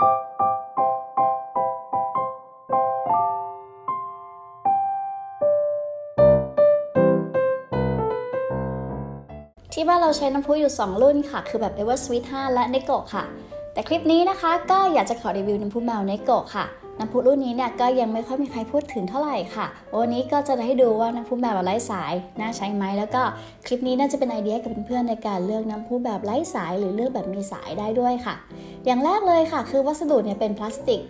ที่บ้านเราใช้น้ำพุอยู่ 2 รุ่นค่ะ คือแบบ Ever Sweet 5 และ n e g o ค่ะ แต่คลิปนี้นะคะก็อยากจะขอรีวิวน้ำพุแมว n e g o ค่ะ น้ำพุรุ่นนี้เนี่ยก็ยังไม่ค่อยมีใครพูดถึงเท่าไหร่ค่ะ วันนี้ก็จะให้ดูว่าน้ำพุแบบไร้สายน่าใช้ไหมแล้วก็คลิปนี้น่าจะเป็นไอเดียกับเพื่อนๆในการเลือกน้ำพุแบบไร้สายหรือเลือกแบบมีสายได้ด้วยค่ะ อย่างแรกเลยค่ะ คือวัสดุเนี่ยเป็นพลาสติก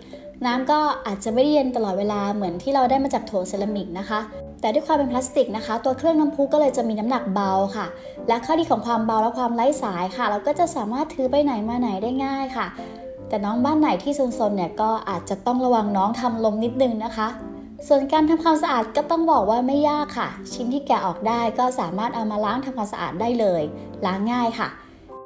น้ำก็อาจจะไม่ได้เย็นตลอดเวลาเหมือนที่เราได้มาจากโถเซรามิกนะคะแต่ด้วยความเป็นพลาสติกนะคะ ตัวเครื่องน้ำพุก็เลยจะมีน้ำหนักเบาค่ะ และข้อดีของความเบาและความไร้สายค่ะ เราก็จะสามารถถือไปไหนมาไหนได้ง่ายค่ะ แต่น้องบ้านไหนที่ซนๆเนี่ยก็อาจจะต้องระวังน้องทำลมนิดนึงนะคะ ส่วนการทำความสะอาดก็ต้องบอกว่าไม่ยากค่ะ ชิ้นที่แกะออกได้ก็สามารถเอามาล้างทำความสะอาดได้เลย ล้างง่ายค่ะ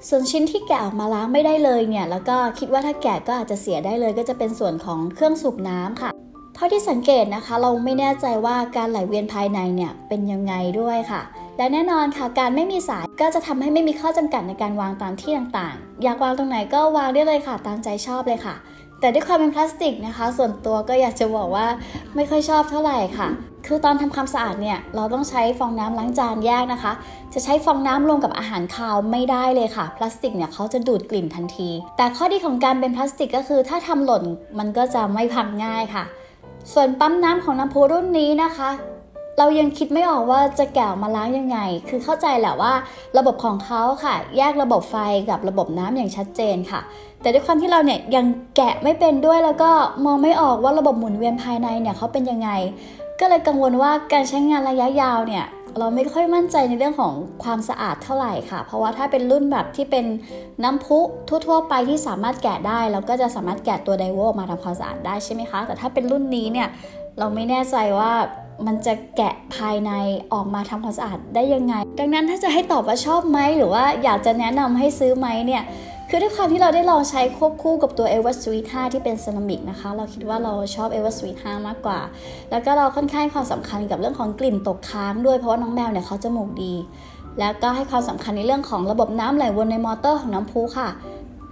ส่วนชิ้นที่แกะออกมาล้างไม่ได้เลยเนี่ยแล้วก็คิดว่าถ้าแกะก็อาจจะเสียได้เลย ก็จะเป็นส่วนของเครื่องสูบน้ำค่ะเท่าที่สังเกตนะคะ เราไม่แน่ใจว่าการไหลเวียนภายในเนี่ยเป็นยังไงด้วยค่ะ และแน่นอนค่ะการไม่มีสายก็จะทำให้ไม่มีข้อจำกัดในการวางตามที่ต่างๆ อยากวางตรงไหนก็วางได้เลยค่ะ ตามใจชอบเลยค่ะ แต่ด้วยความเป็นพลาสติกนะคะ ส่วนตัวก็อยากจะบอกว่าไม่ค่อยชอบเท่าไหร่ค่ะ คือตอนทำความสะอาดเนี่ยเราต้องใช้ฟองน้ำล้างจานแยกนะคะ จะใช้ฟองน้ำรวมกับอาหารคาวไม่ได้เลยค่ะ พลาสติกเนี่ยเขาจะดูดกลิ่นทันที แต่ข้อดีของการเป็นพลาสติกก็คือ ถ้าทำหล่นมันก็จะไม่พังง่ายค่ะ ส่วนปั๊มน้ำของน้ำพุรุ่นนี้นะคะ เรายังคิดไม่ออกว่าจะแกะมาล้างยังไง คือเข้าใจแหละว่า ระบบของเขาค่ะ แยกระบบไฟกับระบบน้ำอย่างชัดเจนค่ะ แต่ด้วยความที่เราเนี่ยยังแกะไม่เป็นด้วยแล้วก็มองไม่ออกว่าระบบหมุนเวียนภายในเนี่ยเขาเป็นยังไง ก็เลยกังวลว่าการใช้งานระยะยาวเนี่ยเราไม่ค่อยมั่นใจในเรื่องของความสะอาดเท่าไหร่ค่ะ เพราะว่าถ้าเป็นรุ่นแบบที่เป็นน้ำพุทั่วๆ ไปที่สามารถแกะได้ เราก็จะสามารถแกะตัวไดโวมาทำความสะอาดได้ใช่ไหมคะ แต่ถ้าเป็นรุ่นนี้เนี่ยเราไม่แน่ใจว่า มันจะแกะภายในออกมาทำความสะอาดได้ยังไง ดังนั้นถ้าจะให้ตอบว่าชอบไหมหรือว่าอยากจะแนะนำให้ซื้อไหมเนี่ยคือด้วยความที่เราได้ลองใช้ควบคู่กับตัว e v e r Sweet 5ที่เป็นเซรามิกนะคะ เราคิดว่าเราชอบ e v e r Sweet 5มากกว่า แล้วก็เราค่อนข้างให้ความสำคัญกับเรื่องของกลิ่นตกค้างด้วยเพราะว่าน้องแมวเนี่ยเขาจมูกดี แล้วก็ให้ความสำคัญในเรื่องของระบบน้ำไหลวนในมอเตอร์ของน้ำพุค่ะ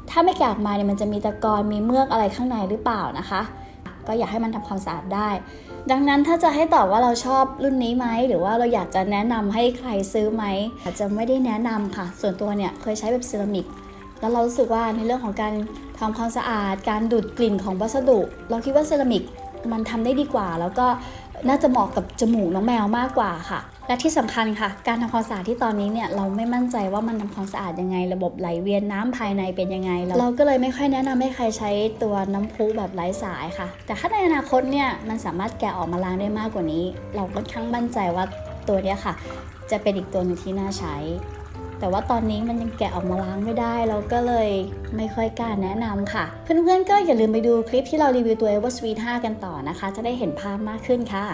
ถ้าไม่แกะออกมาเนี่ยมันจะมีตะกอนมีเมือกอะไรข้างในหรือเปล่านะคะ ก็อยากให้มันทำความสะอาดได้ ดังนั้นถ้าจะให้ตอบว่าเราชอบรุ่นนี้ไหมหรือว่าเราอยากจะแนะนำให้ใครซื้อไหมอาจจะไม่ได้แนะนำค่ะ ส่วนตัวเนี่ยเคยใช้แบบเซรามิกแล้วเรารู้สึกว่าในเรื่องของการทำความสะอาด การดูดกลิ่นของวัสดุ เราคิดว่าเซรามิกมันทำได้ดีกว่า แล้วก็น่าจะเหมาะกับจมูกน้องแมวมากกว่าค่ะ และที่สำคัญค่ะ การทำความสะอาดที่ตอนนี้เนี่ยเราไม่มั่นใจว่ามันทำความสะอาดยังไง ระบบไหลเวียนน้ำภายในเป็นยังไง เราก็เลยไม่ค่อยแนะนำให้ใครใช้ตัวน้ำพุแบบไร้สายค่ะ แต่ถ้าในอนาคตเนี่ยมันสามารถแกะออกมาล้างได้มากกว่านี้ เราค่อนข้างมั่นใจว่าตัวนี้ค่ะ จะเป็นอีกตัวหนึงที่น่าใช้ แต่ว่าตอนนี้มันยังแกะออกมาล้างไม่ได้ เราก็เลยไม่ค่อยกล้าแนะนำค่ะ เพื่อนๆก็อย่าลืมไปดูคลิปที่เรารีวิวตัว Ever Sweet 5 กันต่อนะคะ จะได้เห็นภาพมากขึ้นค่ะ